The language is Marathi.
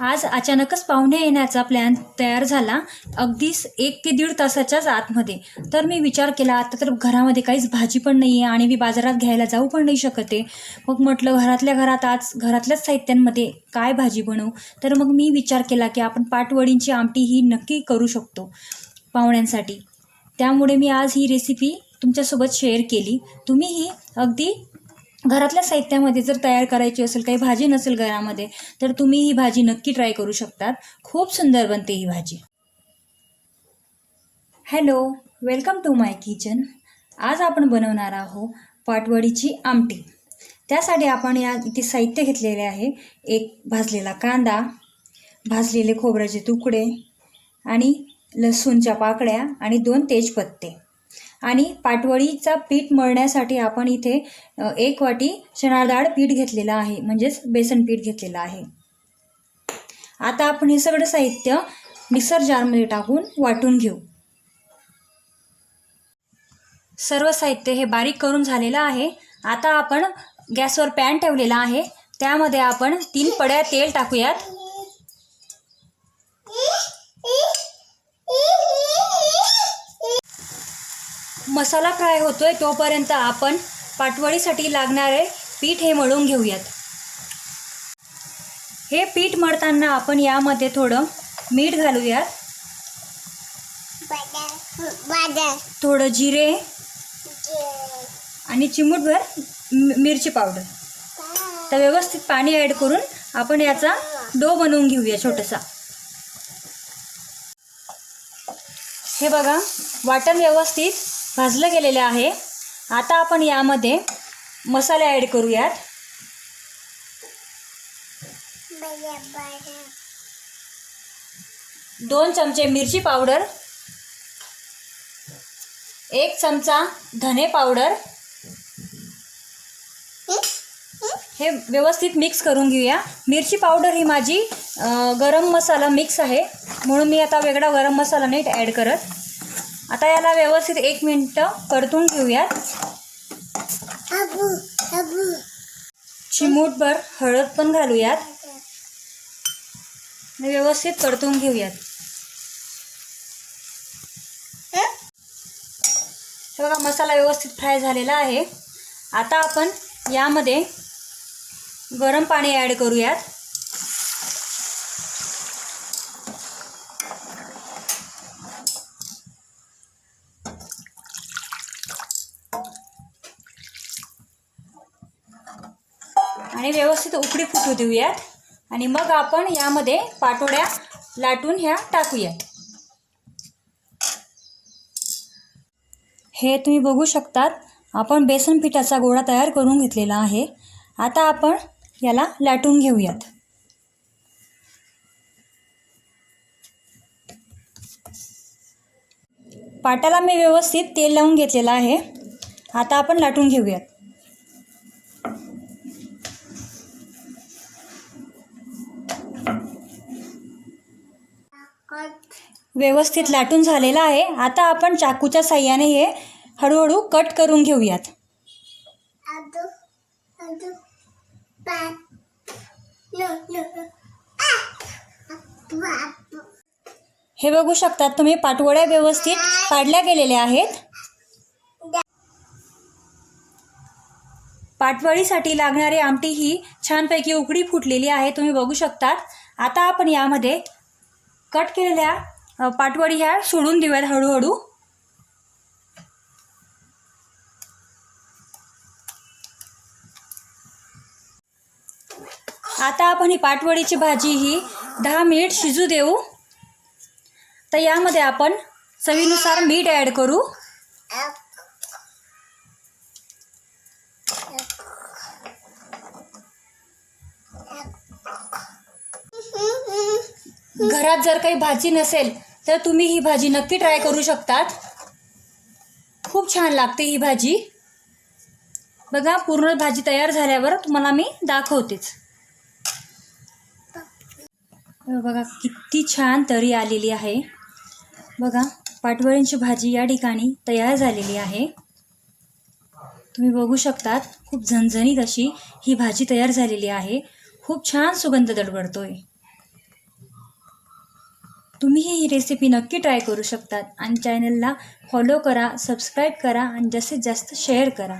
आज अचानकच पाहुणे येण्याचा प्लॅन तयार झाला. अगदीच एक ते दीड तासाच्याच आतमध्ये. तर मी विचार केला आता तर घरामध्ये काहीच भाजी पण नाही आहे आणि मी बाजारात घ्यायला जाऊ पण नाही शकत. मग म्हटलं घरातल्या घरात आज घरातल्याच साहित्यांमध्ये काय भाजी बनवू? तर मग मी विचार केला की आपण पाटवडींची आमटी ही नक्की करू शकतो पाहुण्यांसाठी. त्यामुळे मी आज ही रेसिपी तुमच्यासोबत शेअर केली. तुम्हीही अगदी घरातल्या साहित्यामध्ये जर तयार करायची असेल काही भाजी नसेल घरामध्ये तर तुम्ही ही भाजी नक्की ट्राय करू शकतात. खूप सुंदर बनते ही भाजी. Hello welcome to my kitchen आज आपण बनवणार आहोत पाटवडीची आमटी. त्यासाठी आपण या इथे साहित्य घेतलेले आहे. एक भाजलेला कांदा भाजलेले खोबऱ्याचे तुकडे आणि लसूणच्या पाकळ्या आणि दोन तेजपत्ते. आणि पाटवळीचा पीठ मळण्यासाठी आपण इथे एक वाटी चणाडाळ पीठ घेतलेलं आहे म्हणजेच बेसन पीठ घेतलेलं आहे. आता आपण हे सगळं साहित्य मिक्सर जारमध्ये टाकून वाटून घेऊ. सर्व साहित्य हे बारीक करून झालेलं आहे. आता आपण गॅसवर पॅन ठेवलेला आहे. त्यामध्ये आपण तीन पड्या तेल टाकूयात. मसाला फ्राय आहे तोपर्यंत आपण पाटवडीसाठी लागणारे पीठ हे मळून घेऊयात. हे पीठ मळताना आपण यामध्ये थोडं मीठ घालूयात. थोडं जिरे आणि चिमूटभर मिरची पावडर. तर व्यवस्थित पाणी ॲड करून आपण याचा डो बनवून घेऊया छोटासा. हे बघा वाटण व्यवस्थित भाजलं गेलेलं आहे. आता आपण यामध्ये मसाले ॲड करूयात. दोन चमचे मिरची पावडर. एक चमचा धने पावडर. हे व्यवस्थित मिक्स करून घेऊया. मिरची पावडर ही माझी गरम मसाला मिक्स आहे. म्हणून मी आता वेगळा गरम मसाला नीट ॲड करत आता याला व्यवस्थित एक मिनटं परतून घेऊयात. चिमूटभर हळद पण घालूयात. आणि व्यवस्थित परतून घेऊयात. हे बघा मसाला व्यवस्थित फ्राय झालेला आहे. आता आपण यामध्ये गरम पाणी ॲड करूयात. आणि व्यवस्थित उकडी फुटू देऊयात. आणि मग आपण यामध्ये पाटोड्या लाटून ह्या टाकूयात. हे तुम्ही बघू शकतात आपण बेसन पिठाचा गोळा तयार करून घेतलेला आहे. आता आपण याला लाटून घेऊयात. पाटाला मी व्यवस्थित तेल लावून घेतलेलं आहे. आता आपण लाटून घेऊयात. व्यवस्थित लाटून झालेलं आहे. आता आपण चाकूच्या साह्याने हे हळूहळू कट करून घेऊयात. हे बघू शकतात तुम्ही पाटवड्या व्यवस्थित पाडल्या गेलेल्या आहेत. पाटवडीसाठी लागणारी आमटी ही छानपैकी उकडी फुटलेली आहे तुम्ही बघू शकतात. आता आपण यामध्ये कट केलेल्या पाटवडी ह्या सोडून देऊयात हळूहळू. आता आपण ही पाटवडीची भाजी ही दहा मिनिट शिजू देऊ. तर यामध्ये आपण चवीनुसार मीठ ॲड करू. घरात जर काही भाजी नसेल तर तुम्ही ही भाजी नक्की ट्राय करू शकतात. खूप छान लागते ही भाजी. बघा पूर्ण भाजी तयार झाल्यावर तुम्हाला मी दाखवतेच. बघा किती छान तरी आलेली आहे. बघा पाटवळींची भाजी या ठिकाणी तयार झालेली आहे. तुम्ही बघू शकतात खूप झणझणीत अशी ही भाजी तयार झालेली आहे. खूप छान सुगंध दडबडतोय तुम्हीही ही रेसिपी नक्की ट्राय करू शकतात. आणि चॅनलला फॉलो करा सबस्क्राईब करा आणि जास्तीत जास्त शेअर करा.